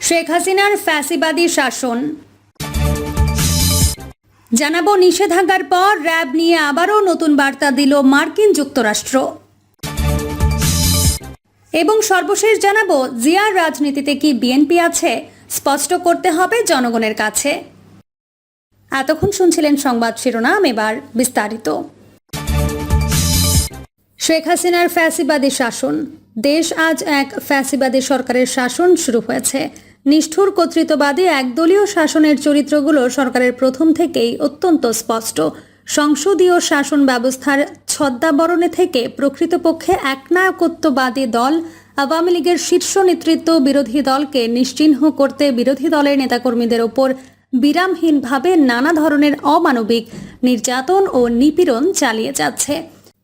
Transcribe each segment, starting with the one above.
শেখ হাসিনার ফ্যাসিবাদী শাসন। জানাব নিষেধাজ্ঞার পর র্যাব নিয়ে আবারও নতুন বার্তা দিল মার্কিন যুক্তরাষ্ট্র। এবং সর্বশেষ জানাব জিয়ার রাজনীতিতে কি বিএনপি আছে, স্পষ্ট করতে হবে জনগণের কাছে। এতক্ষণ শুনছিলেন সংবাদ শিরোনাম, এবার বিস্তারিত। শেখ হাসিনার ফ্যাসিবাদী শাসন। দেশ আজ এক ফ্যাসিবাদী সরকারের শাসন শুরু হয়েছে। নিষ্ঠুর কর্তৃত্ববাদী একদলীয় শাসনের চরিত্রগুলো সরকারের প্রথম থেকেই অত্যন্ত স্পষ্ট। সংসদীয় শাসন ব্যবস্থার ছদ্মাবরণে থেকে প্রকৃতপক্ষে একনায়কত্ববাদী দল আওয়ামী লীগের শীর্ষ নেতৃত্ব বিরোধী দলকে নিশ্চিহ্ন করতে বিরোধী দলের নেতাকর্মীদের ওপর বিরামহীনভাবে নানা ধরনের অমানবিক, নির্যাতন ও নিপীড়ন চালিয়ে যাচ্ছে।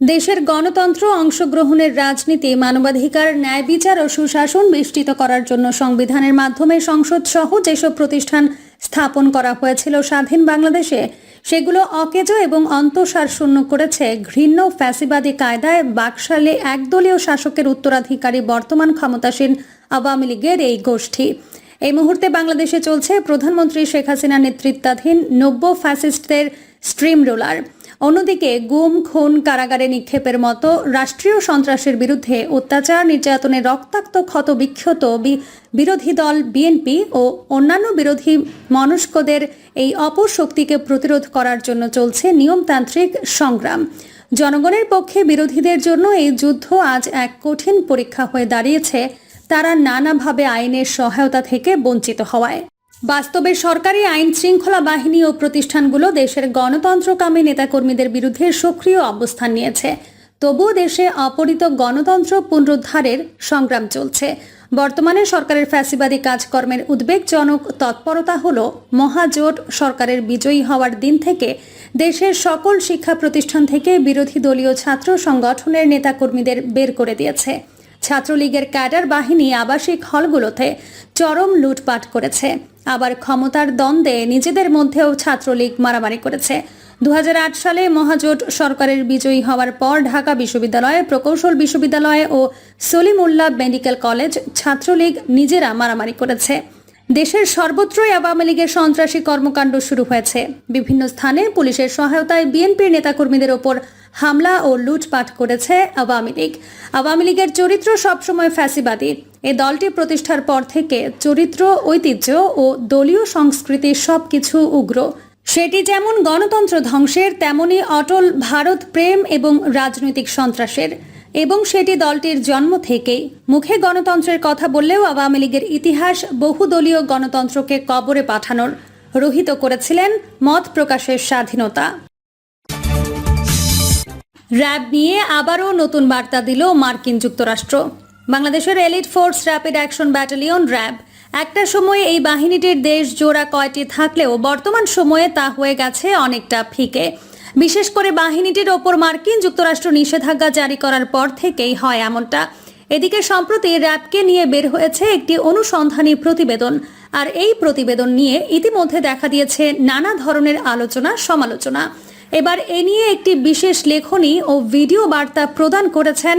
দেশের গণতন্ত্র অংশগ্রহণের রাজনীতি, মানবাধিকার, ন্যায় বিচার ও সুশাসন বিস্তৃত করার জন্য সংবিধানের মাধ্যমে সংসদ সহ যেসব প্রতিষ্ঠান স্থাপন করা হয়েছিল স্বাধীন বাংলাদেশে, সেগুলো অকেজো এবং অন্তঃসার শূন্য করেছে ঘৃণ্য ফ্যাসিবাদী কায়দায় বাকশালে একদলীয় শাসকের উত্তরাধিকারী বর্তমান ক্ষমতাসীন আওয়ামী লীগের এই গোষ্ঠী। এই মুহূর্তে বাংলাদেশে চলছে প্রধানমন্ত্রী শেখ হাসিনা নেতৃত্বাধীন নব্য ফ্যাসিস্টদের স্ট্রিম রোলার। অন্যদিকে গুম, খুন কারাগারে নিক্ষেপের মতো রাষ্ট্রীয় সন্ত্রাসের বিরুদ্ধে অত্যাচার, নির্যাতনের রক্তাক্ত ক্ষত বিক্ষত বিরোধী দল বিএনপি ও অন্যান্য বিরোধী মনস্কদের এই অপশক্তিকে প্রতিরোধ করার জন্য চলছে নিয়মতান্ত্রিক সংগ্রাম। জনগণের পক্ষে বিরোধীদের জন্য এই যুদ্ধ আজ এক কঠিন পরীক্ষা হয়ে দাঁড়িয়েছে। তারা নানাভাবে আইনের সহায়তা থেকে বঞ্চিত হওয়ায়। বাস্তবে সরকারি আইন শৃঙ্খলা বাহিনী ও প্রতিষ্ঠানগুলো দেশের গণতন্ত্রকামী নেতাকর্মীদের বিরুদ্ধে সক্রিয় অবস্থান নিয়েছে। তবুও দেশে অপরিত গণতন্ত্র পুনরুদ্ধারের সংগ্রাম চলছে। বর্তমানে সরকারের ফ্যাসিবাদী কাজকর্মের উদ্বেগজনক তৎপরতা হল মহাজোট সরকারের বিজয়ী হওয়ার দিন থেকে দেশের সকল শিক্ষা প্রতিষ্ঠান থেকে বিরোধী দলীয় ছাত্র সংগঠনের নেতাকর্মীদের বের করে দিয়েছে। ছাত্রলীগের ক্যাডার বাহিনী আবাসিক হলগুলোতে চরম লুটপাট করেছে। আবার ক্ষমতার দ্বন্দ্বে নিজেদের মধ্যেও ছাত্রলীগ মারামারি করেছে। দুহাজার আট সালে মহাজোট সরকারের বিজয়ী হওয়ার পর ঢাকা বিশ্ববিদ্যালয়ে প্রকৌশল বিশ্ববিদ্যালয় ও সলিমুল্লাহ মেডিকেল কলেজ ছাত্রলীগ নিজেরা মারামারি করেছে। দেশের সর্বত্রই আওয়ামী লীগের সন্ত্রাসী কর্মকাণ্ড শুরু হয়েছে। বিভিন্ন স্থানে পুলিশের সহায়তায় বিএনপির নেতাকর্মীদের ওপর হামলা ও লুটপাট করেছে আওয়ামী লীগ। আওয়ামী লীগের চরিত্র সবসময় ফ্যাসিবাদী। এ দলটি প্রতিষ্ঠার পর থেকে চরিত্র, ঐতিহ্য ও দলীয় সংস্কৃতি সবকিছু উগ্র। সেটি যেমন গণতন্ত্র ধ্বংসের, তেমনি অটল ভারত প্রেম এবং রাজনৈতিক সন্ত্রাসের। এবং সেটি দলটির জন্ম থেকেই। মুখে গণতন্ত্রের কথা বললেও আওয়ামী লীগের ইতিহাস বহুদলীয় গণতন্ত্রকে কবরে পাঠানোর রহিত করেছিলেন মত প্রকাশের স্বাধীনতা। র্যাব নিয়ে আবারও নতুন বার্তা দিল মার্কিন যুক্তরাষ্ট্র। বাংলাদেশের elite force rapid action battalion RAB, একটা সময়ে এই বাহিনীটির দেশ জোড়া কয়টি থাকলেও বর্তমান সময়ে তা হয়ে গেছে অনেকটা ফিকে। বিশেষ করে বাহিনীটির ওপর মার্কিন যুক্তরাষ্ট্র নিষেধাজ্ঞা জারি করার পর থেকেই হয় এমনটা। এদিকে সম্প্রতি র্যাবকে নিয়ে বের হয়েছে একটি অনুসন্ধানী প্রতিবেদন, আর এই প্রতিবেদন নিয়ে ইতিমধ্যে দেখা দিয়েছে নানা ধরনের আলোচনা সমালোচনা এবার এ নিয়ে একটি বিশেষ লেখনী ও ভিডিও বার্তা প্রদান করেছেন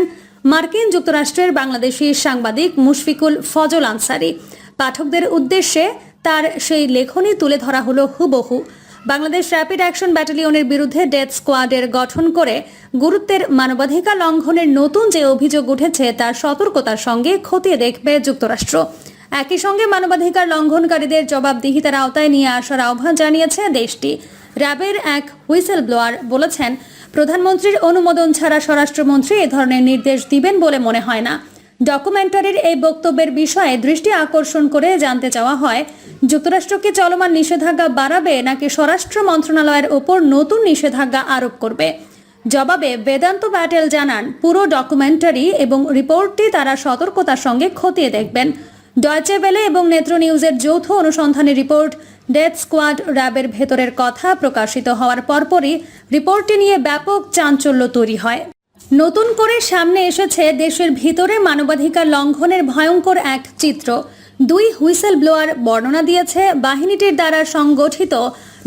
মার্কিন যুক্তরাষ্ট্রের বাংলাদেশি সাংবাদিক মুশফিকুল ফজল আনসারি। পাঠকদের উদ্দেশ্যে তার সেই লেখনী তুলে ধরা হলো হুবহু। বাংলাদেশ র্যাপিড অ্যাকশন ব্যাটালিয়নের বিরুদ্ধে ডেথ স্কোয়াডের গঠন করে গুরুত্বের মানবাধিকার লঙ্ঘনের নতুন যে অভিযোগ উঠেছে তার সতর্কতার সঙ্গে খতিয়ে দেখবে যুক্তরাষ্ট্র। একই সঙ্গে মানবাধিকার লঙ্ঘনকারীদের জবাবদিহিতার আওতায় নিয়ে আসার আহ্বান জানিয়েছে দেশটি। র্যাবের এক হুইসেল ব্লোয়ার বলেছেন, প্রধানমন্ত্রীর অনুমোদন ছাড়া স্বরাষ্ট্রমন্ত্রী এ ধরনের নির্দেশ দিবেন বলে মনে হয় না। ডকুমেন্টারির এই বক্তব্যের বিষয়ে দৃষ্টি আকর্ষণ করে জানতে চাওয়া হয়, যুক্তরাষ্ট্রকে চলমান নিষেধাজ্ঞা বাড়াবে নাকি স্বরাষ্ট্র মন্ত্রণালয়ের ওপর নতুন নিষেধাজ্ঞা আরোপ করবে? জবাবে বেদান্ত প্যাটেল জানান, পুরো ডকুমেন্টারি এবং রিপোর্টটি তারা সতর্কতার সঙ্গে খতিয়ে দেখবেন। ডয়চে ভেলে এবং নেত্র নিউজের যৌথ অনুসন্ধানী রিপোর্ট ডেথ স্কোয়াড র্যাবের ভেতরের কথা প্রকাশিত হওয়ার পরপরই রিপোর্টটি নিয়ে ব্যাপক চাঞ্চল্য তৈরি হয়। নতুন করে সামনে এসেছে দেশের ভিতরে মানবাধিকার লঙ্ঘনের ভয়ঙ্কর এক চিত্র। দুই হুইসেল ব্লোয়ার বর্ণনা দিয়েছে বাহিনীটির দ্বারা সংগঠিত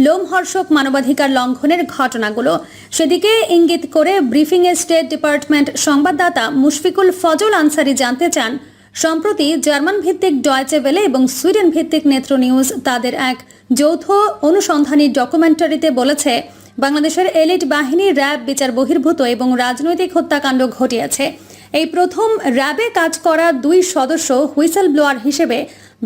লোমহর্ষক মানবাধিকার লঙ্ঘনের ঘটনাগুলো। সেদিকে ইঙ্গিত করে ব্রিফিংয়ে স্টেট ডিপার্টমেন্ট সংবাদদাতা মুশফিকুল ফজল আনসারি জানতে চান সম্প্রতি জার্মান ভিত্তিক ডয়েচে এবং সুইডেন ভিত্তিক নেত্র নিউজ তাদের এক যৌথ অনুসন্ধানী ডকুমেন্টারিতে বলেছে, বাংলাদেশের এলিট বাহিনী র্যাব বিচার বহির্ভূত এবং রাজনৈতিক হত্যাকাণ্ড ঘটিয়েছে। এই প্রথম র্যাবে কাজ করা দুই সদস্য হুইসেল ব্লোয়ার হিসেবে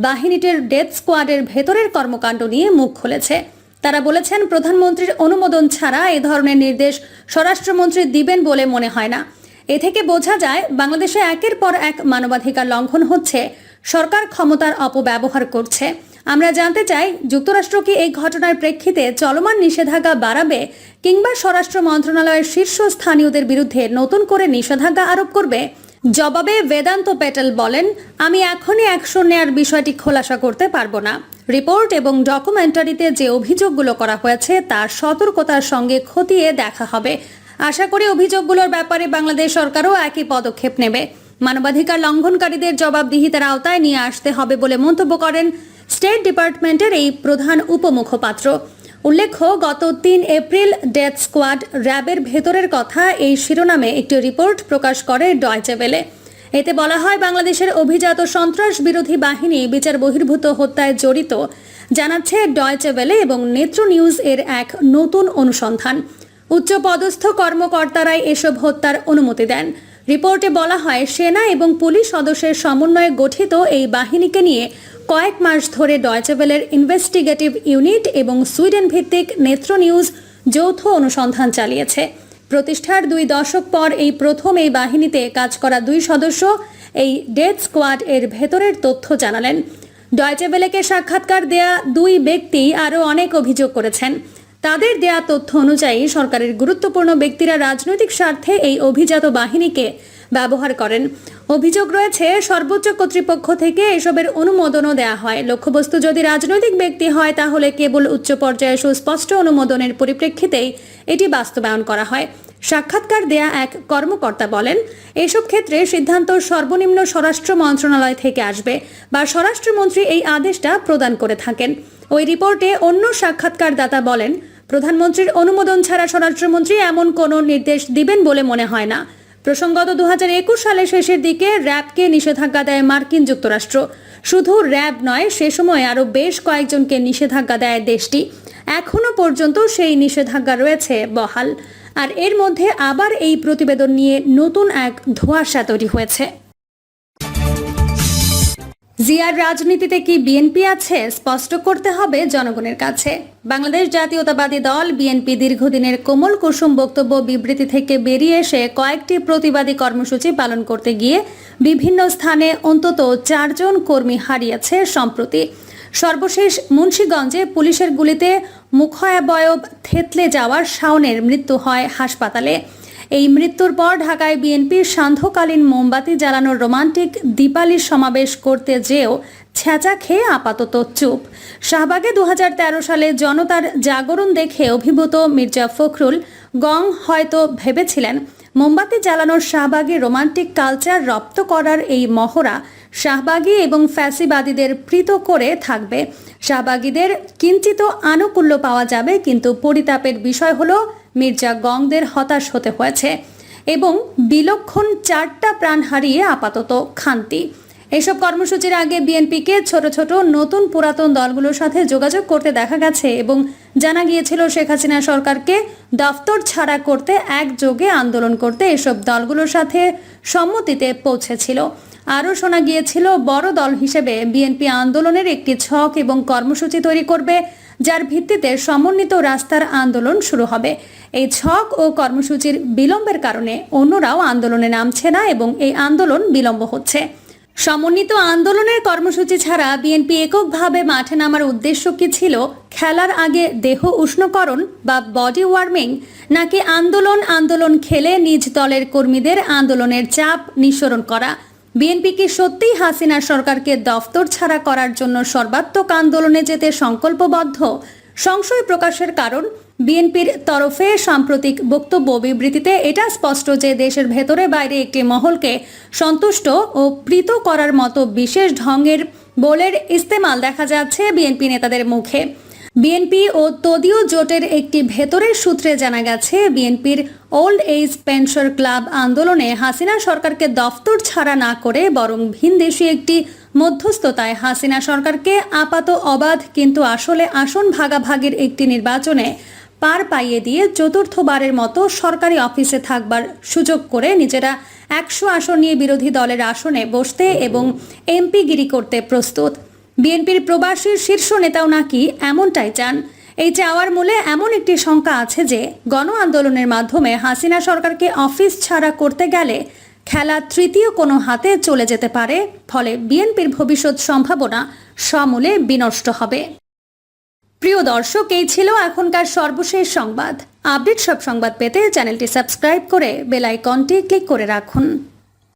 বাহিনীটির ডেথ স্কোয়াডের ভেতরের কর্মকাণ্ড নিয়ে মুখ খুলেছে। তারা বলেছেন, প্রধানমন্ত্রীর অনুমোদন ছাড়া এ ধরনের নির্দেশ স্বরাষ্ট্রমন্ত্রী দিবেন বলে মনে হয় না। এ থেকে বোঝা যায়, বাংলাদেশে একের পর এক মানবাধিকার লঙ্ঘন হচ্ছে, সরকার ক্ষমতার অপব্যবহার করছে। আমরা জানতে চাই, যুক্তরাষ্ট্র কি এই ঘটনার প্রেক্ষিতে চলমান নিষেধাজ্ঞা বাড়াবে কিংবা স্বরাষ্ট্র মন্ত্রণালয়ের শীর্ষস্থানীয়দের বিরুদ্ধে নতুন করে নিষেধাজ্ঞা আরোপ করবে? জবাবে বেদান্ত প্যাটেল বলেন, আমি এখনই অ্যাকশন নেয়ার বিষয়টি খোলাসা করতে পারব না। রিপোর্ট এবং ডকুমেন্টারিতে যে অভিযোগগুলো করা হয়েছে, তার সতর্কতার সঙ্গে খতিয়ে দেখা হবে। আশা করি অভিযোগগুলোর ব্যাপারে বাংলাদেশ সরকারও একই পদক্ষেপ নেবে। মানবাধিকার লঙ্ঘনকারীদের জবাবদিহিতার আওতায় নিয়ে আসতে হবে বলে মন্তব্য করেন স্টেট ডিপার্টমেন্টের এই প্রধান উপমুখপাত্র। উল্লেখ্য, গত তিন এপ্রিল ডেথ স্কোয়াড র্যাবের ভেতরের কথা এই শিরোনামে একটি রিপোর্ট প্রকাশ করে ডয়চেবেলে এতে বলা হয়, বাংলাদেশের অভিজাত সন্ত্রাস বিরোধী বাহিনী বিচার বহির্ভূত হত্যায় জড়িত, জানাচ্ছে ডয়চে ভেলে এবং নেত্র নিউজ এর এক নতুন অনুসন্ধান। উচ্চ পদস্থ কর্মকর্তারাই এসব হত্যার অনুমতি দেন। রিপোর্টে বলা হয়, সেনা এবং পুলিশ সদস্যের সমন্বয়ে গঠিত এই বাহিনীকে নিয়ে কয়েক মাস ধরে ডয়চেভেলের ইনভেস্টিগেটিভ ইউনিট এবং সুইডেন ভিত্তিক নেত্র নিউজ যৌথ অনুসন্ধান চালিয়েছে। প্রতিষ্ঠার দুই দশক পর এই প্রথম এই বাহিনীতে কাজ করা দুই সদস্য এই ডেথ স্কোয়াড এর ভেতরের তথ্য জানালেন। ডয়চেভেলেকে সাক্ষাৎকার দেয়া দুই ব্যক্তি আরও অনেক অভিযোগ করেছেন। তাদের দেয়া তথ্য অনুযায়ী সরকারের গুরুত্বপূর্ণ ব্যক্তিরা রাজনৈতিক স্বার্থে এই অভিজাত বাহিনীকে ব্যবহার করেন। অভিযোগ রয়েছে, সর্বোচ্চ কর্তৃপক্ষ থেকে এসবের অনুমোদনও দেওয়া হয়। লক্ষ্যবস্তু যদি রাজনৈতিক ব্যক্তি হয়, তাহলে কেবল উচ্চ পর্যায়ে সুস্পষ্ট অনুমোদনের পরিপ্রেক্ষিতেই এটি বাস্তবায়ন করা হয়। সাক্ষাৎকার দেয়া এক কর্মকর্তা বলেন, এসব ক্ষেত্রে সিদ্ধান্ত সর্বনিম্ন স্বরাষ্ট্র মন্ত্রণালয় থেকে আসবে বা স্বরাষ্ট্রমন্ত্রী এই আদেশটা প্রদান করে থাকেন। ওই রিপোর্টে অন্য সাক্ষাৎকারদাতা বলেন প্রধানমন্ত্রীর অনুমোদন ছাড়া স্বরাষ্ট্রমন্ত্রী এমন কোনো নির্দেশ দিবেন বলে মনে হয় না। প্রসঙ্গত দু সালের শেষের দিকে র্যাবকে নিষেধাজ্ঞা দেয় মার্কিন যুক্তরাষ্ট্র। শুধু র্যাব নয়, সে সময় আরও বেশ কয়েকজনকে নিষেধাজ্ঞা দেয় দেশটি। এখনও পর্যন্ত সেই নিষেধাজ্ঞা রয়েছে বহাল। আর এর মধ্যে আবার এই প্রতিবেদন নিয়ে নতুন এক ধোঁয়াশা তৈরি হয়েছে। জিয়ার রাজনীতিতে কি বিএনপি আছে স্পষ্ট করতে হবে জনগণের কাছে। বাংলাদেশ জাতীয়তাবাদী দল বিএনপি দীর্ঘদিনের কোমল কুসুম বক্তব্য বিবৃতি থেকে বেরিয়ে এসে কয়েকটি প্রতিবাদী কর্মসূচি পালন করতে গিয়ে বিভিন্ন স্থানে অন্তত চারজন কর্মী হারিয়েছে সম্প্রতি। সর্বশেষ মুন্সীগঞ্জে পুলিশের গুলিতে মুখয়াবয়ব থেতলে যাওয়ার শাওনের মৃত্যু হয় হাসপাতালে। এই মৃত্যুর পর ঢাকায় বিএনপির সান্ধ্যকালীন মোমবাতি জ্বালানোর রোমান্টিক দীপালির সমাবেশ করতে যেও ছেঁচা খেয়ে আপাতত চুপ। শাহবাগে দু হাজার তেরো সালে জনতার জাগরণ দেখে অভিভূত মির্জা ফখরুল গং হয়তো ভেবেছিলেন, মোমবাতি জ্বালানোর শাহবাগে রোমান্টিক কালচার রপ্ত করার এই মহড়া শাহবাগী এবং ফ্যাসিবাদীদের প্রীত করে থাকবে। শাহবাগীদের কিঞ্চিত আনুকূল্য পাওয়া যাবে, কিন্তু পরিতাপের বিষয় হলো মির্জা গংদের হতাশ হতে হয়েছে এবং বিলক্ষণ চারটা প্রাণ হারিয়ে আপাতত খান্তি। এসব কর্মসূচির আগে বিএনপিকে ছোট ছোট নতুন পুরাতন দলগুলোর সাথে যোগাযোগ করতে দেখা গেছে এবং জানা গিয়েছিল শেখ হাসিনা সরকারকে দফতর ছাড়া করতে একযোগে আন্দোলন করতে এসব দলগুলোর সাথে সম্মতিতে পৌঁছেছিল। আরও শোনা গিয়েছিল, বড় দল হিসেবে বিএনপি আন্দোলনের একটি ছক এবং কর্মসূচি তৈরি করবে যার ভিত্তিতে সমন্বিত রাস্তার আন্দোলন শুরু হবে। এই ছক ও কর্মসূচির বিলম্বের কারণে অন্যরাও আন্দোলনে নামছে না এবং এই আন্দোলন বিলম্ব হচ্ছে। সমন্বিত আন্দোলনের কর্মসূচি ছাড়া বিএনপি এককভাবে মাঠে নামার উদ্দেশ্য কি ছিল? খেলার আগে দেহ উষ্ণকরণ বা বডি ওয়ার্মিং নাকি আন্দোলন আন্দোলন খেলে নিজ দলের কর্মীদের আন্দোলনের চাপ নিঃসরণ করা? বিএনপি কি সত্যিই হাসিনা সরকারকে দফতর ছাড়া করার জন্য সর্বাত্মক আন্দোলনে যেতে সংকল্পবদ্ধ। সংশয় প্রকাশের কারণ, বিএনপির তরফে সাম্প্রতিক বক্তব্য বিবৃতিতে এটা স্পষ্ট যে দেশের ভেতরে বাইরে একটি মহলকে সন্তুষ্ট ও প্রীত করার মতো বিশেষ ঢঙ্গের বোলের ইস্তেমাল দেখা যাচ্ছে বিএনপি নেতাদের মুখে। বিএনপি ও তদীয় জোটের একটি ভেতরের সূত্রে জানা গেছে, বিএনপির ওল্ড এজ পেনশন ক্লাব আন্দোলনে হাসিনা সরকারকে দফতর ছাড়া না করে বরং ভিনদেশি একটি মধ্যস্থতায় হাসিনা সরকারকে আপাত অবাধ কিন্তু আসলে আসন ভাগাভাগির একটি নির্বাচনে পার পাইয়ে দিয়ে চতুর্থবারের মতো সরকারি অফিসে থাকবার সুযোগ করে নিজেরা একশো আসন নিয়ে বিরোধী দলের আসনে বসতে এবং এমপিগিরি করতে প্রস্তুত। বিএনপির প্রবাসীর শীর্ষ নেতাও নাকি এমনটাই চান। এই চাওয়ার মূলে এমন একটি শঙ্কা আছে যে গণ আন্দোলনের মাধ্যমে হাসিনা সরকারকে অফিস ছাড়া করতে গেলে খেলা তৃতীয় কোনো হাতে চলে যেতে পারে, ফলে বিএনপির ভবিষ্যৎ সম্ভাবনা সমূলে বিনষ্ট হবে। প্রিয় দর্শক, এই ছিল এখনকার সর্বশেষ সংবাদ। আপডেট সব সংবাদ পেতে চ্যানেলটি সাবস্ক্রাইব করে বেল আইকনটি ক্লিক করে রাখুন।